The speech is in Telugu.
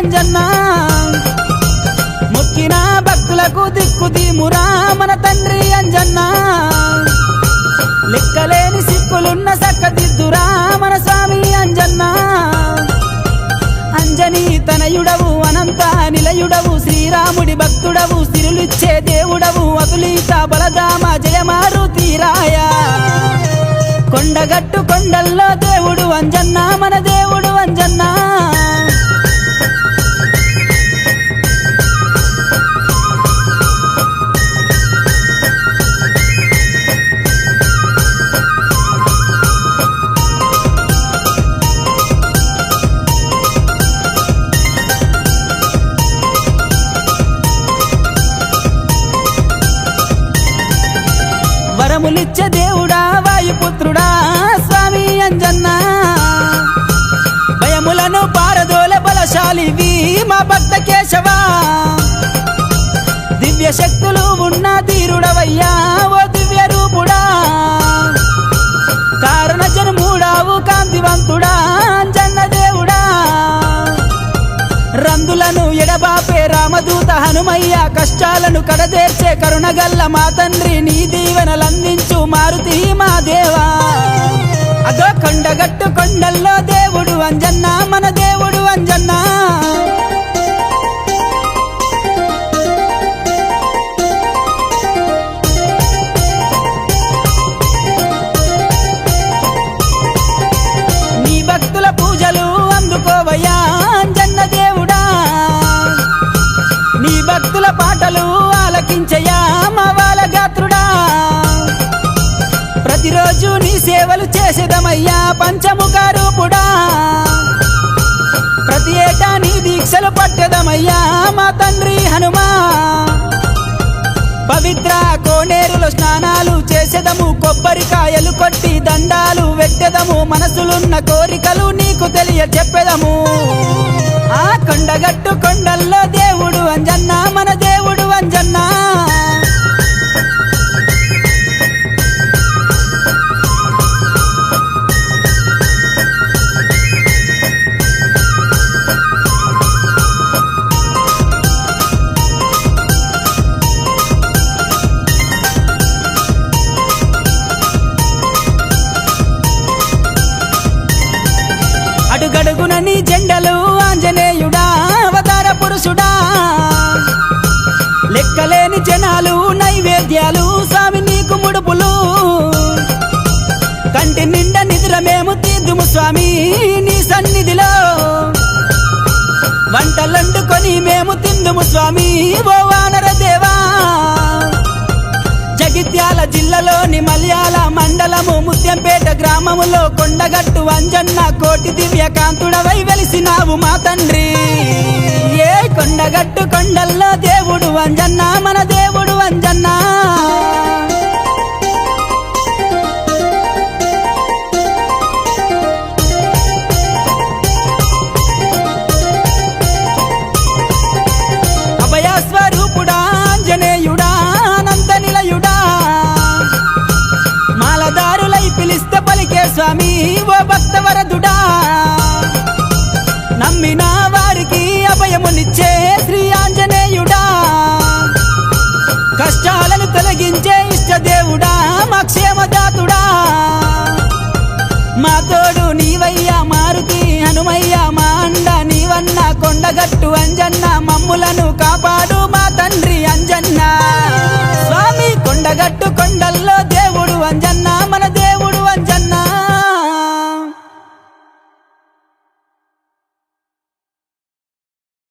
అంజన్న మొక్కిన భక్తులకు దిక్కు దీమురా మన తండ్రి అంజన్న. లెక్కలేని సిక్కులున్న సక్కదిద్దురా మన స్వామి అంజన్న. అంజని తనయుడవు అనంత నిలయుడవు శ్రీరాముడి భక్తుడవు సిరులిచ్చే దేవుడవు అతులీత బలదామ జయమారు తీరాయ కొండగట్టు కొండల్లో దేవుడు అంజన్న మన వరములిచ్చే దేవుడా వాయుపుత్రుడా స్వామి అంజన్న. భయములను పారదోల బలశాలివి మా భక్త కేశవా. దివ్య శక్తులు ఉన్న తీరుడవయ్యా రామదూత కష్టాలను కడదేర్చే కరుణగల్ల మా తండ్రి నీ దీవెనలందించు మారుతి మా దేవా. అదో కొండగట్టు ప్రతిరోజు నీ సేవలు చేసేదమయ్యా పంచముఖ రూపుడా ప్రతి ఏటా నీ దీక్షలు పట్టెదమయ్యా మా తండ్రి హనుమా. పవిత్ర కోనేరులో స్నానాలు చేసేదము కొబ్బరికాయలు కొట్టి దండాలు వెట్టెదము మనసులున్న కోరికలు నీకు తెలియ చెప్పెదము ఆ కొండగట్టు కొండల్లో దేవుడు అంజన్న మన దేవుడు అంజన్నా. అడుగడుగున నీ జెండలు ఆంజనేయుడా అవతార పురుషుడా. లెక్కలేని జనాలు నైవేద్యాలు స్వామి నీకు ముడుపులు. కంటి నిండా నిద్ర మేము తీద్దుము స్వామి నీ సన్నిధిలో. వంటలండుకొని మేము తిందుము స్వామి ఓ వాన గ్రామములో కొండగట్టు అంజన్న కోటి దివ్య కాంతుడవై వెలిసినావు మా తండ్రి. ఏ కొండగట్టు కొండల్లో దేవుడు అంజన్న మన విజయ ఇష్ట దేవుడా మా క్షేమదాతుడా? మా తోడు నీవయ్యా మారుతి హనుమయ్య మా అండ నీవన్న కొండగట్టు అంజన్న మమ్ములను కాపాడు మా తండ్రి అంజన్న. స్వామి కొండగట్టు కొండల్లో